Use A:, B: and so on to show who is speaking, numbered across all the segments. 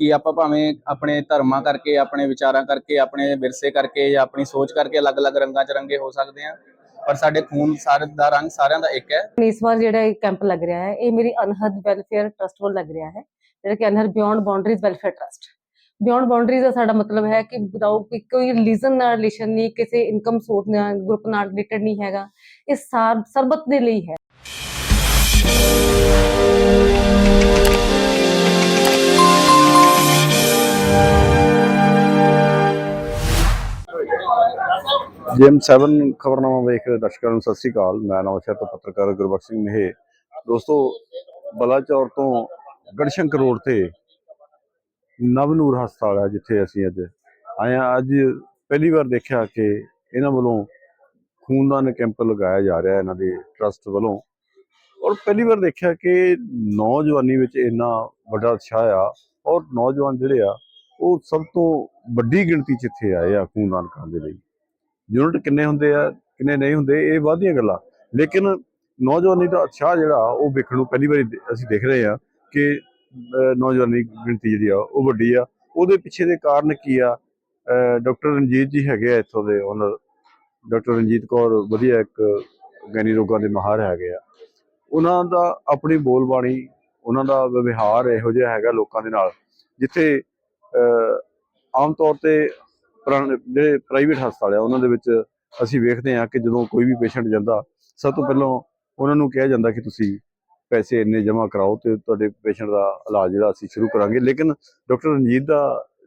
A: ਕਿ ਆਪਾਂ ਭਾਵੇਂ ਆਪਣੇ ਧਰਮਾਂ ਕਰਕੇ, ਆਪਣੇ ਵਿਚਾਰਾਂ ਕਰਕੇ, ਆਪਣੇ ਵਿਰਸੇ ਕਰਕੇ ਜਾਂ ਆਪਣੀ ਸੋਚ ਕਰਕੇ ਅਲੱਗ-ਅਲੱਗ ਰੰਗਾਂ 'ਚ ਰੰਗੇ ਹੋ ਸਕਦੇ ਆ ਪਰ ਸਾਡੇ ਖੂਨ ਸਾਰੇ ਦਾ ਰੰਗ ਸਾਰਿਆਂ ਦਾ ਇੱਕ ਹੈ।
B: ਇਸ ਵਾਰ ਜਿਹੜਾ ਇਹ ਕੈਂਪ ਲੱਗ ਰਿਹਾ ਹੈ, ਇਹ ਮੇਰੀ ਅਨਹਦ ਵੈਲਫੇਅਰ ਟਰਸਟ ਵੱਲ ਲੱਗ ਰਿਹਾ ਹੈ। ਜਿਹੜਾ ਕਿ Anhad beyond boundaries welfare trust beyond boundaries ਦਾ ਸਾਡਾ ਮਤਲਬ ਹੈ ਕਿ ਵਿਦਆਊਟ ਕੋਈ ਰਿਲੀਜਨ ਨਾਲ ਰਿਲੇਸ਼ਨ ਨਹੀਂ, ਕਿਸੇ ਇਨਕਮ ਸੋਰਸ ਨਾਲ ਗਰੁੱਪ ਨਾਲ ਰਿਲੇਟਡ ਨਹੀਂ ਹੈਗਾ। ਇਹ ਸਰਬਤ ਦੇ ਲਈ ਹੈ।
C: ਜੇਮ 7 ਖਬਰਨਾਮਾ ਵੇਖ ਰਹੇ ਦਰਸ਼ਕਾਂ ਨੂੰ, ਸਤਿ ਸ੍ਰੀ ਅਕਾਲ। ਮੈਂ ਨਵਾਂਸ਼ਹਿਰ ਤੋਂ ਪੱਤਰਕਾਰ ਗੁਰਬਖਸ਼ ਸਿੰਘ ਮਹੇ। ਦੋਸਤੋ, ਬਲਾਚੌਰ ਤੋਂ ਗੜਸ਼ੰਕਰ ਰੋਡ ਤੇ ਨਵਨੂਰ ਹਸਪਤਾਲ ਹੈ, ਜਿੱਥੇ ਅਸੀਂ ਅੱਜ ਆਏ ਹਾਂ। ਅੱਜ ਪਹਿਲੀ ਵਾਰ ਦੇਖਿਆ ਕਿ ਇਹਨਾਂ ਵੱਲੋਂ ਖੂਨਦਾਨ ਕੈਂਪ ਲਗਾਇਆ ਜਾ ਰਿਹਾ ਇਹਨਾਂ ਦੇ ਟਰਸਟ ਵੱਲੋਂ। ਔਰ ਪਹਿਲੀ ਵਾਰ ਦੇਖਿਆ ਕਿ ਨੌਜਵਾਨੀ ਵਿੱਚ ਇੰਨਾ ਵੱਡਾ ਉਤਸ਼ਾਹ ਆ ਔਰ ਨੌਜਵਾਨ ਜਿਹੜੇ ਆ, ਉਹ ਸਭ ਤੋਂ ਵੱਡੀ ਗਿਣਤੀ 'ਚ ਇੱਥੇ ਆਏ ਆ ਖੂਨਦਾਨ ਕਰਨ ਦੇ ਲਈ। ਯੂਨਿਟ ਕਿੰਨੇ ਹੁੰਦੇ ਆ, ਕਿੰਨੇ ਨਹੀਂ ਹੁੰਦੇ, ਇਹ ਵਾਧੀਆਂ ਗੱਲਾਂ। ਲੇਕਿਨ ਨੌਜਵਾਨੀ ਦਾ ਉਤਸ਼ਾਹ ਜਿਹੜਾ, ਉਹ ਵੇਖਣ ਨੂੰ ਪਹਿਲੀ ਵਾਰੀ ਅਸੀਂ ਦੇਖ ਰਹੇ ਆ ਕਿ ਨੌਜਵਾਨੀ ਗਿਣਤੀ ਜਿਹੜੀ ਆ, ਉਹ ਵੱਡੀ ਆ। ਉਹਦੇ ਪਿੱਛੇ ਦੇ ਕਾਰਨ ਕੀ ਆ? ਡਾਕਟਰ ਰਣਜੀਤ ਜੀ ਹੈਗੇ ਆ ਇੱਥੋਂ ਦੇ ਓਨਰ ਡਾਕਟਰ ਰਣਜੀਤ ਕੌਰ ਵਧੀਆ ਇੱਕ ਗੈਨੀ ਰੋਗਾਂ ਦੇ ਮਾਹਰ ਹੈਗੇ ਆ। ਉਹਨਾਂ ਦਾ ਆਪਣੀ ਬੋਲਬਾਣੀ, ਉਹਨਾਂ ਦਾ ਵਿਵਹਾਰ ਇਹੋ ਜਿਹਾ ਹੈਗਾ ਲੋਕਾਂ ਦੇ ਨਾਲ, ਜਿੱਥੇ ਆਮ ਤੌਰ ਤੇ ਜਿਹੜੇ ਪ੍ਰਾਈਵੇਟ ਹਸਪਤਾਲ ਆ, ਉਹਨਾਂ ਦੇ ਵਿੱਚ ਅਸੀਂ ਵੇਖਦੇ ਹਾਂ ਕਿ ਜਦੋਂ ਕੋਈ ਵੀ ਪੇਸ਼ੈਂਟ ਜਾਂਦਾ, ਸਭ ਤੋਂ ਪਹਿਲਾਂ ਉਹਨਾਂ ਨੂੰ ਕਿਹਾ ਜਾਂਦਾ ਕਿ ਤੁਸੀਂ ਪੈਸੇ ਇੰਨੇ ਜਮ੍ਹਾਂ ਕਰਾਓ ਤੇ ਤੁਹਾਡੇ ਪੇਸ਼ੈਂਟ ਦਾ ਇਲਾਜ ਜਿਹੜਾ ਅਸੀਂ ਸ਼ੁਰੂ ਕਰਾਂਗੇ। ਲੇਕਿਨ ਡਾਕਟਰ ਰਣਜੀਤ ਦਾ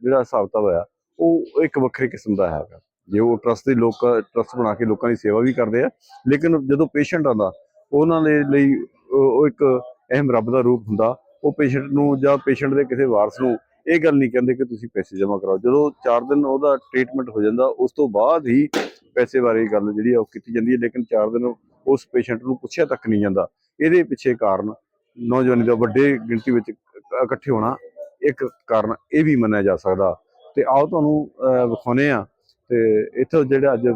C: ਜਿਹੜਾ ਹਿਸਾਬ ਕਿਤਾਬ ਆ, ਉਹ ਇੱਕ ਵੱਖਰੇ ਕਿਸਮ ਦਾ ਹੈਗਾ। ਜੇ ਉਹ ਟਰਸਟ ਦੇ ਲੋਕ ਟਰਸਟ ਬਣਾ ਕੇ ਲੋਕਾਂ ਦੀ ਸੇਵਾ ਵੀ ਕਰਦੇ ਆ, ਲੇਕਿਨ ਜਦੋਂ ਪੇਸ਼ੈਂਟ ਆਉਂਦਾ, ਉਹਨਾਂ ਦੇ ਲਈ ਉਹ ਇੱਕ ਅਹਿਮ ਰੱਬ ਦਾ ਰੂਪ ਹੁੰਦਾ। ਉਹ ਪੇਸ਼ੈਂਟ ਨੂੰ ਜਾਂ ਪੇਸ਼ੈਂਟ ਦੇ ਕਿਸੇ ਵਾਰਸ ਨੂੰ ਇਹ ਗੱਲ ਨਹੀਂ ਕਹਿੰਦੇ ਕਿ ਤੁਸੀਂ ਪੈਸੇ ਜਮ੍ਹਾਂ ਕਰਾਓ। ਜਦੋਂ 4 ਦਿਨ ਉਹਦਾ ਟ੍ਰੀਟਮੈਂਟ ਹੋ ਜਾਂਦਾ ਉਸ ਤੋਂ ਬਾਅਦ ਹੀ ਪੈਸੇ ਬਾਰੇ ਗੱਲ ਜਿਹੜੀ ਆ ਉਹ ਕੀਤੀ ਜਾਂਦੀ ਹੈ ਲੇਕਿਨ 4 ਦਿਨ ਉਸ ਪੇਸ਼ੈਂਟ ਨੂੰ ਪੁੱਛਿਆ ਤੱਕ ਨਹੀਂ ਜਾਂਦਾ। ਇਹਦੇ ਪਿੱਛੇ ਕਾਰਨ ਨੌਜਵਾਨੀ ਦਾ ਵੱਡੇ ਗਿਣਤੀ ਵਿੱਚ ਇਕੱਠੇ ਹੋਣਾ ਇੱਕ ਕਾਰਨ ਇਹ ਵੀ ਮੰਨਿਆ ਜਾ ਸਕਦਾ। ਤੇ ਆਓ ਤੁਹਾਨੂੰ ਅਹ, ਵਿਖਾਉਂਦੇ ਆ ਤੇ ਇੱਥੇ ਜਿਹੜਾ ਅੱਜ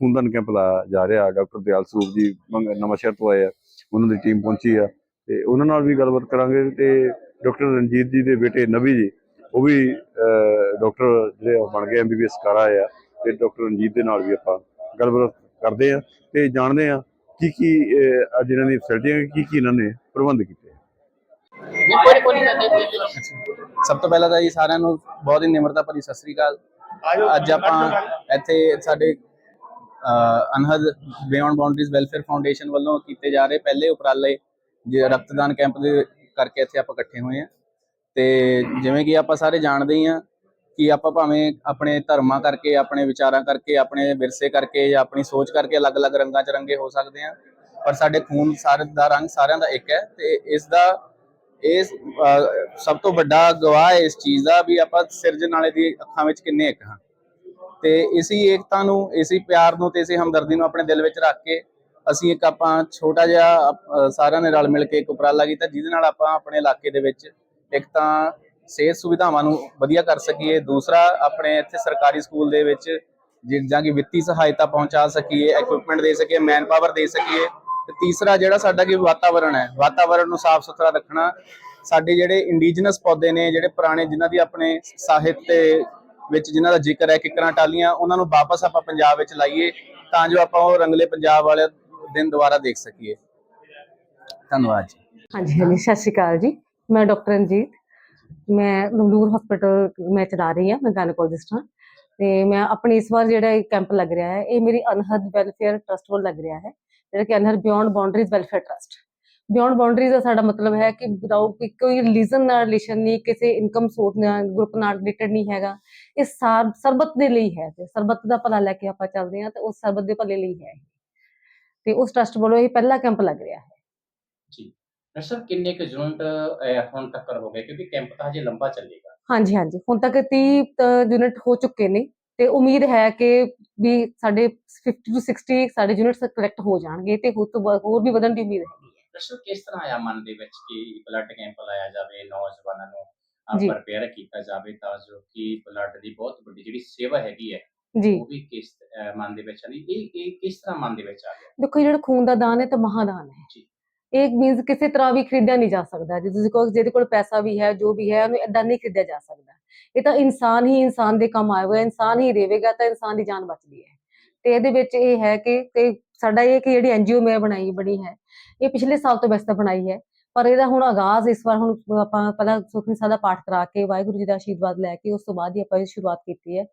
C: ਖੂਨਦਾਨ ਕੈਂਪ ਲਾਇਆ ਜਾ ਰਿਹਾ ਡਾਕਟਰ ਦਿਆਲ ਸਰੂਪ ਜੀ ਨਵਾਂਸ਼ਹਿਰ ਤੋਂ ਆਏ ਆ ਉਹਨਾਂ ਦੀ ਟੀਮ ਪਹੁੰਚੀ ਆ। ਤੇ ਉਹਨਾਂ ਨਾਲ ਵੀ ਗੱਲਬਾਤ ਕਰਾਂਗੇ ਤੇ ਡਾਕਟਰ ਰਣਜੀਤ ਜੀ ਦੇ ਬੇਟੇ ਨਵੀ ਜੀ ਉਹ ਵੀ ਡਾਕਟਰ ਜਿਹੜੇ ਬਣ ਗਏ ਐਮਬੀਬੀਐਸ ਕਰ ਆਏ ਆ ਤੇ ਡਾਕਟਰ ਰਣਜੀਤ ਦੇ ਨਾਲ ਵੀ ਆਪਾਂ ਗੱਲਬਾਤ ਕਰਦੇ ਆ ਤੇ ਜਾਣਦੇ ਆ ਕੀ ਕੀ ਅੱਜ ਇਹਨਾਂ ਦੀ ਫੈਸਿਲਿਟੀਆਂ ਕੀ ਕੀ ਇਹਨਾਂ ਨੇ ਪ੍ਰਬੰਧ ਕੀਤੇ
A: ਸਭ ਤੋਂ ਪਹਿਲਾਂ ਤਾਂ ਜੀ ਸਾਰਿਆਂ ਨੂੰ ਬਹੁਤ ਹੀ ਨਿਮਰਤਾ ਭਰੀ ਸਤਿ ਸ੍ਰੀ ਅਕਾਲ। ਅੱਜ ਆਪਾਂ ਇੱਥੇ ਸਾਡੇ ਅਨਹਦ ਬਿਯੋਂਡ ਬਾਉਂਡਰੀਜ਼ ਵੈਲਫੇਅਰ ਫਾਊਂਡੇਸ਼ਨ ਵੱਲੋਂ ਕੀਤੇ ਜਾ ਰਹੇ ਪਹਿਲੇ ਉਪਰਾਲੇ ਜੇ ਰਕਤਦਾਨ ਕੈਂਪ ਦੇ ਕਰਕੇ ਇੱਥੇ ਆਪਾਂ ਇਕੱਠੇ ਹੋਏ ਆ। ਤੇ ਜਿਵੇਂ ਕਿ ਆਪਾਂ ਸਾਰੇ ਜਾਣਦੇ ਹੀ ਆ ਕਿ ਆਪਾਂ ਭਾਵੇਂ ਆਪਣੇ ਧਰਮਾਂ ਕਰਕੇ, ਆਪਣੇ ਵਿਚਾਰਾਂ ਕਰਕੇ, ਆਪਣੇ ਵਿਰਸੇ ਕਰਕੇ ਜਾਂ ਆਪਣੀ ਸੋਚ ਕਰਕੇ ਅਲੱਗ-ਅਲੱਗ ਰੰਗਾਂ 'ਚ ਰੰਗੇ ਹੋ ਸਕਦੇ ਆ। ਪਰ ਸਾਡੇ ਖੂਨ ਸਾਰੇ ਦਾ ਰੰਗ ਸਾਰਿਆਂ ਦਾ ਇੱਕ ਹੈ ਤੇ ਇਸ ਦਾ, ਇਸ ਸਭ ਤੋਂ ਵੱਡਾ ਗਵਾਹ ਹੈ ਇਸ ਚੀਜ਼ ਦਾ ਵੀ ਆਪਾਂ ਸਿਰਜਣ ਵਾਲੇ ਦੀ ਅੱਖਾਂ ਵਿੱਚ ਕਿੰਨੇ ਇੱਕ ਹਾਂ। ਤੇ ਇਸੀ ਏਕਤਾ ਨੂੰ, ਇਸੀ ਪਿਆਰ ਨੂੰ ਤੇ ਇਸੀ ਹਮਦਰਦੀ ਨੂੰ ਆਪਣੇ ਦਿਲ ਵਿੱਚ ਰੱਖ ਕੇ ਅਸੀਂ ਇੱਕ ਆਪਾਂ ਛੋਟਾ ਜਿਹਾ ਸਾਰਿਆਂ ਨੇ ਰਲ ਮਿਲ ਕੇ ਇੱਕ ਉਪਰਾਲਾ ਕੀਤਾ ਜਿਹਦੇ ਨਾਲ ਆਪਾਂ ਆਪਣੇ ਇਲਾਕੇ ਦੇ ਵਿੱਚ ਇੱਕ ਤਾਂ ਸਿਹਤ ਸੁਵਿਧਾਵਾਂ ਨੂੰ ਵਧੀਆ ਕਰ ਸਕੀਏ, ਦੂਸਰਾ ਆਪਣੇ ਇੱਥੇ ਸਰਕਾਰੀ ਸਕੂਲ ਦੇ ਵਿੱਚ ਜਿੱਦਾਂ ਕਿ ਵਿੱਤੀ ਸਹਾਇਤਾ ਪਹੁੰਚਾ ਸਕੀਏ ਇਕਵਿਪਮੈਂਟ ਦੇ ਸਕੀਏ ਮੈਨ ਪਾਵਰ ਦੇ ਸਕੀਏ ਤੇ ਤੀਸਰਾ ਜਿਹੜਾ ਸਾਡਾ ਕਿ ਵਾਤਾਵਰਣ ਹੈ ਵਾਤਾਵਰਣ ਨੂੰ ਸਾਫ਼ ਸੁਥਰਾ ਰੱਖਣਾ, ਸਾਡੇ ਜਿਹੜੇ ਇੰਡੀਜਨਸ ਪੌਦੇ ਨੇ, ਜਿਹੜੇ ਪੁਰਾਣੇ ਜਿਨ੍ਹਾਂ ਦੀ ਆਪਣੇ ਸਾਹਿਤ ਤੇ ਵਿੱਚ ਜਿਨ੍ਹਾਂ ਦਾ ਜ਼ਿਕਰ ਹੈ, ਕਿਕਰਾਂ ਟਾਲੀਆਂ ਉਹਨਾਂ ਨੂੰ ਵਾਪਸ ਆਪਾਂ ਪੰਜਾਬ ਵਿੱਚ ਲਾਈਏ ਤਾਂ ਜੋ ਆਪਾਂ ਉਹ ਰੰਗਲੇ ਪੰਜਾਬ ਵਾਲੇ ਦਿਨ ਦੁਬਾਰਾ ਦੇਖ ਸਕੀਏ। ਧੰਨਵਾਦ ਜੀ।
B: ਹਾਂਜੀ ਹਾਂਜੀ, ਸਤਿ ਸ਼੍ਰੀ ਅਕਾਲ ਜੀ। ਮੈਂ ਡਾਕਟਰ ਰਣਜੀਤ, ਮੈਂ ਲੰਗਲੂਰ ਹਸਪੀਟਲ ਮੈਂ ਚਲਾ ਰਹੀ ਹਾਂ, ਮੈਂ ਗਾਇਨੋਕੋਲੋਜਿਸਟ ਹਾਂ ਤੇ ਮੈਂ ਆਪਣੀ ਇਸ ਵਾਰ ਜਿਹੜਾ ਇਹ ਕੈਂਪ ਲੱਗ ਰਿਹਾ ਹੈ, ਇਹ ਮੇਰੀ ਅਨਹਦ ਵੈਲਫੇਅਰ ਟਰਸਟ ਵੱਲ ਲੱਗ ਰਿਹਾ ਹੈ, ਜਿਹੜਾ ਕਿ Anhad beyond boundaries welfare trust beyond boundaries ਦਾ ਸਾਡਾ ਮਤਲਬ ਹੈ ਕਿ ਵਿਦਆਊਟ ਕੋਈ ਰਿਲੀਜਨ ਨਾਲ ਰਿਲੇਸ਼ਨ ਨਹੀਂ, ਕਿਸੇ ਇਨਕਮ ਸੋਰਸ ਨਾਲ ਗਰੁੱਪ ਨਾਲ ਰਿਲੇਟਡ ਨਹੀਂ ਹੈਗਾ। ਇਹ ਸਾਰ, ਸਰਬਤ ਦੇ ਲਈ ਹੈ ਤੇ ਸਰਬਤ ਦਾ ਭਲਾ ਲੈ ਕੇ ਆਪਾਂ ਚੱਲਦੇ ਹਾਂ ਤੇ ਉਸ ਸਰਬਤ ਦੇ ਭਲੇ ਲਈ ਹੈ ਇਹ। ਤੇ ਉਸ ਟਰਸਟ ਵੱਲੋਂ ਇਹ ਪਹਿਲਾ ਕੈਂਪ ਲੱਗ ਰਿਹਾ ਹੈ।
D: ਜੀ। ਸਾਹਿਬ ਕਿੰਨੇ ਕੁ ਯੂਨਿਟ ਹੁਣ ਤੱਕ ਹੋ ਗਏ? ਕਿਉਂਕਿ ਕੈਂਪ ਤਾਂ ਹਜੇ ਲੰਬਾ ਚੱਲੇਗਾ।
B: ਹਾਂਜੀ ਹਾਂਜੀ। ਹੁਣ ਤੱਕ 30 ਯੂਨਿਟ ਹੋ ਚੁੱਕੇ ਨੇ ਤੇ ਉਮੀਦ ਹੈ ਕਿ ਵੀ ਸਾਡੇ 50 ਤੋਂ 60 ਸਾਡੇ ਯੂਨਿਟਸ ਕਲੈਕਟ ਹੋ ਜਾਣਗੇ ਤੇ ਹੋਰ ਤੋਂ ਹੋਰ ਵੀ ਵਧਣ ਦੀ ਉਮੀਦ ਹੈਗੀ ਹੈ
D: ਸਾਹਿਬ ਕਿਸ ਤਰ੍ਹਾਂ ਆਇਆ ਮਨ ਦੇ ਵਿੱਚ ਕਿ ਬਲੱਡ ਕੈਂਪ ਲਾਇਆ ਜਾਵੇ ਨੌਜਵਾਨਾਂ। ਨੂੰ ਪ੍ਰਪੇਅਰ ਕੀਤਾ ਜਾਵੇ ਤਾਂ ਜੋ ਕਿ ਬਲੱਡ ਦੀ ਬਹੁਤ ਵੱਡੀ ਜਿਹੜੀ ਸੇਵਾ ਹੈਗੀ ਹੈ
B: ਜੀ।
D: ਉਹ ਵੀ ਕਿਸ ਮਨ ਦੇ ਵਿੱਚ ਆਈ ਇਹ ਇਹ ਕਿਸ ਤਰ੍ਹਾਂ ਮਨ ਦੇ ਵਿੱਚ ਆ ਗਿਆ?
B: ਦੇਖੋ ਜਿਹੜਾ ਖੂਨ ਦਾ ਦਾਨ ਹੈ ਤਾਂ ਮਹਾਦਾਨ ਹੈ।
D: ਜੀ।
B: ਇਹ ਮੀਨਸ ਕਿਸੇ ਤਰ੍ਹਾਂ ਵੀ ਖਰੀਦਿਆ ਨਹੀਂ ਜਾ ਸਕਦਾ ਜੇ। ਤੁਸੀਂ ਕਹੋ ਜਿਹਦੇ ਕੋਲ ਪੈਸਾ ਵੀ ਹੈ, ਜੋ ਵੀ ਹੈ, ਉਹਨੂੰ ਏਦਾਂ ਨਹੀਂ ਖਰੀਦਿਆ ਜਾ ਸਕਦਾ। ਇਹ ਤਾਂ ਇਨਸਾਨ ਹੀ ਇਨਸਾਨ ਦੇ ਕੰਮ ਆਇਆ ਹੋਇਆ ਇਨਸਾਨ ਹੀ ਦੇਵੇਗਾ, ਤਾਂ ਇਨਸਾਨ ਦੀ ਜਾਨ ਬਚਦੀ ਹੈ। ਤੇ ਇਹਦੇ ਵਿੱਚ ਇਹ ਹੈ ਕਿ ਤੇ ਸਾਡਾ ਇਹ ਕਿ ਜਿਹੜੀ ਐਨਜੀਓ ਮੈਂ ਬਣਾਈ, ਬਣੀ ਹੈ, ਇਹ ਪਿਛਲੇ ਸਾਲ ਤੋਂ ਵੈਸੇ ਬਣਾਈ ਹੈ। ਪਰ ਇਹਦਾ ਹੁਣ ਆਗਾਜ਼ ਇਸ ਵਾਰ ਹੁਣ ਆਪਾਂ ਪਹਿਲਾਂ ਸੁਖਮਨੀ ਸਾਹਿਬ ਦਾ ਪਾਠ ਕਰਾ ਕੇ, ਵਾਹਿਗੁਰੂ ਜੀ ਦਾ ਆਸ਼ੀਰਵਾਦ ਲੈ ਕੇ, ਉਸ ਤੋਂ ਬਾਅਦ ਹੀ ਆਪਾਂ ਇਹ ਸ਼ੁਰੂਆਤ ਕੀਤੀ ਹੈ।